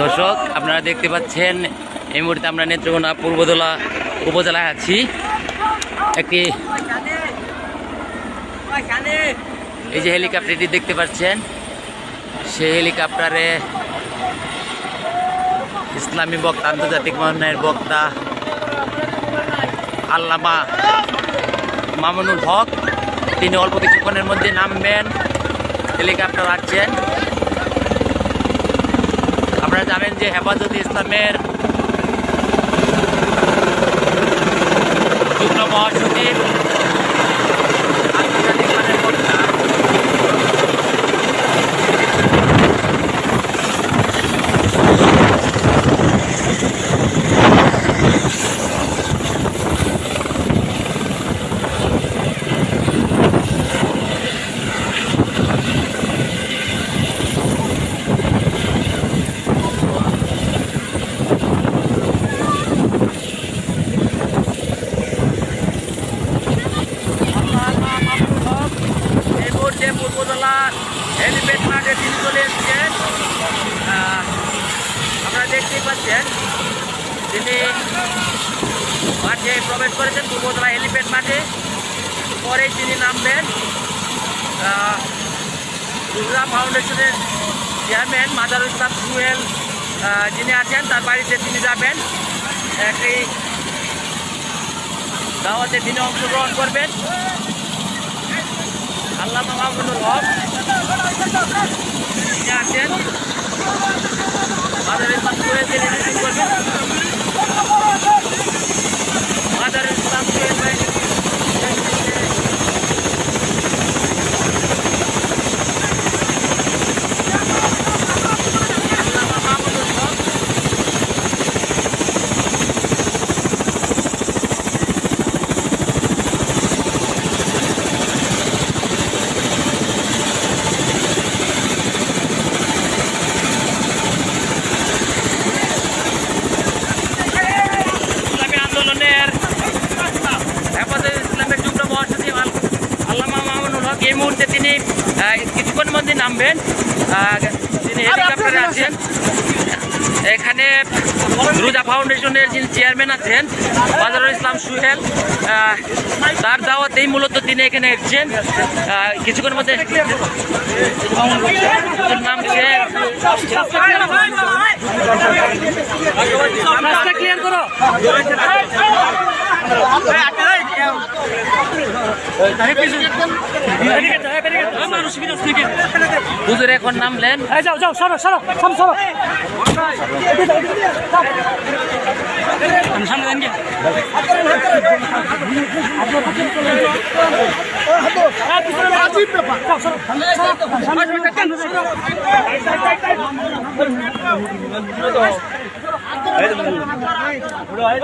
দর্শক, আপনারা দেখতে পাচ্ছেন, এই মুহূর্তে আমরা নেত্রকোনা পূর্বদলা উপজেলায় আছি। একটি এই যে হেলিকপ্টারটি দেখতে পাচ্ছেন, সেই হেলিকপ্টারে ইসলামী বক্তা, আন্তর্জাতিক মহানের বক্তা আল্লামা মামুনুল হক। তিনি অল্প কিছুক্ষণের মধ্যে নামবেন, হেলিকপ্টার আসছেন আপনারা জানেন যে হেফাজত ইসলামের যুগ্ম মহাসচিব আন্তর্জাতিক মানের বক্তা মুহূর্তে পূর্বতলা হেলিপ্যাড মাঠে তিনি চলে এসেছেন। আপনারা দেখতেই পাচ্ছেন, তিনি মাঠে প্রবেশ করেছেন পূর্বতলা হেলিপ্যাড মাঠে। পরেই তিনি নামবেন গুজরা ফাউন্ডেশনের চেয়ারম্যান মাজারুল ইসলাম সুহেল যিনি আছেন, তার বাড়িতে তিনি যাবেন। একটি দাওয়াতে তিনি অংশগ্রহণ করবেন। আল্লাহ মাহমুদুল হক তিনি আছেন মাদার ইসলাম সুহেল তিনি রিসিভ করবেন মাদার ইসলাম সুহেল ভাই আল্লামা মাহমুদুল হক ইসলামী আন্দোলনের হেফাজত ইসলামের যুগ্ম মহাসচিব আল- আল্লামা মামুনুল হক এই মুহূর্তে তিনি আহ, কিছুক্ষণ মধ্যে নামবেন। তিনি হেলিকপ্টারে আছেন এখানে রুজা ফাউন্ডেশনের যিনি চেয়ারম্যান আছেন বাজারুল ইসলাম সুহেল তার দাওয়াতেই মূলত তিনি এখানে এসেছেন। আহ, কিছুক্ষণ মধ্যে হুজুর এখন নামলেন যাও যাও সরো সরো সামনে সরো। সামনে দেন গিয়ে